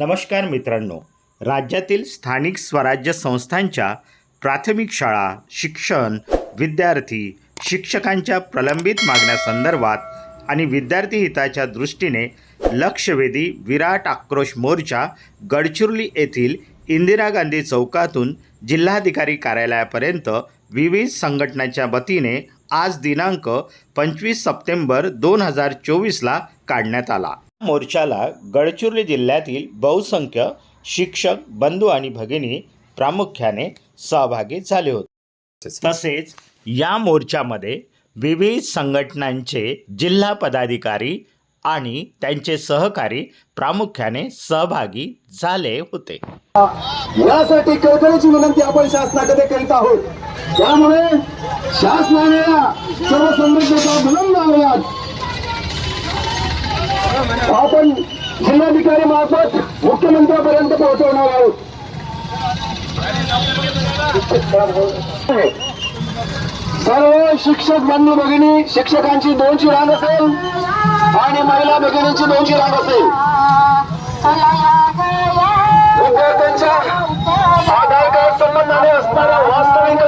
नमस्कार मित्रांनो. राज्यातील स्थानिक स्वराज्य संस्थांच्या प्राथमिक शाळा शिक्षण विद्यार्थी शिक्षकांच्या प्रलंबित मागण्यासंदर्भात आणि विद्यार्थी हिताच्या दृष्टीने लक्षवेधी विराट आक्रोश मोर्चा गडचिरोली येथील इंदिरा गांधी चौकातून जिल्हाधिकारी कार्यालयापर्यंत विविध संघटनांच्या वतीने आज दिनांक पंचवीस सप्टेंबर दोन हजार चोवीसला काढण्यात आला. मोर्चाला गडचिरोली जिल्ह्यातील बहुसंख्य शिक्षक बंधू आणि भगिनी प्रामुख्याने सहभागी झाले होते. तसेच या मोर्चामध्ये विविध संघटनांचे जिल्हा पदाधिकारी आणि त्यांचे सहकारी प्रामुख्याने सहभागी झाले होते. यासाठी कळकळीची विनंती आपण शासनाकडे करीत आहोत. त्यामुळे शासनाने सर्व संघटनेचा विलंब आपण जिल्हाधिकारी मार्फत मुख्यमंत्र्यापर्यंत पोहोचवणार आहोत. सर्व शिक्षक बंधू भगिनी शिक्षकांची दोनची रांग असेल आणि महिला भगिनींची दोनची रांग असेल. विद्यार्थ्यांच्या आधार कार्ड संबंधाने असणारा वास्तविक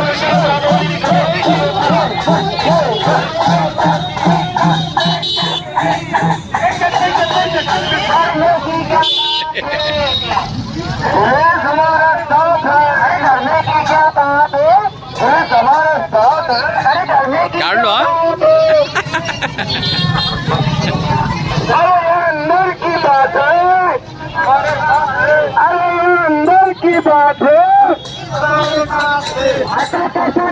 अरे अंदर की बात है अरे अंदर की बात है ऐसा कैसा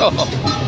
Oh.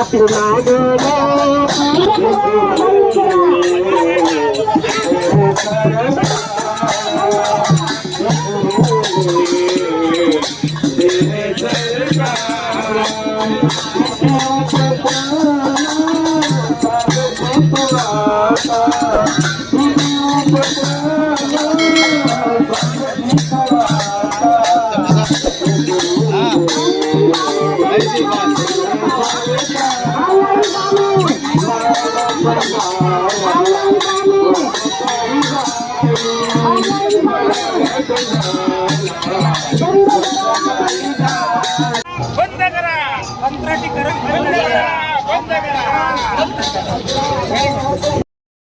అప్పుడు మాడు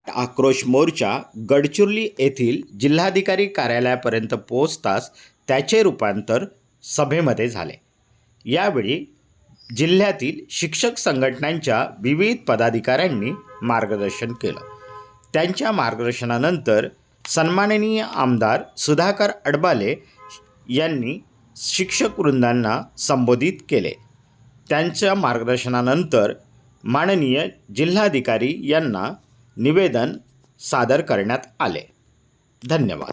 आक्रोश मोर्चा गडचिरोली येथील जिल्हाधिकारी कार्यालयापर्यंत पोहोचताच त्याचे रूपांतर सभेमध्ये झाले. यावेळी जिल्ह्यातील शिक्षक संघटनांच्या विविध पदाधिकाऱ्यांनी मार्गदर्शन केलं. त्यांच्या मार्गदर्शनानंतर सन्माननीय आमदार सुधाकर अडबाले यांनी शिक्षक वृंदांना संबोधित केले. त्यांच्या मार्गदर्शनानंतर माननीय जिल्हाधिकारी यांना निवेदन सादर करण्यात आले. धन्यवाद.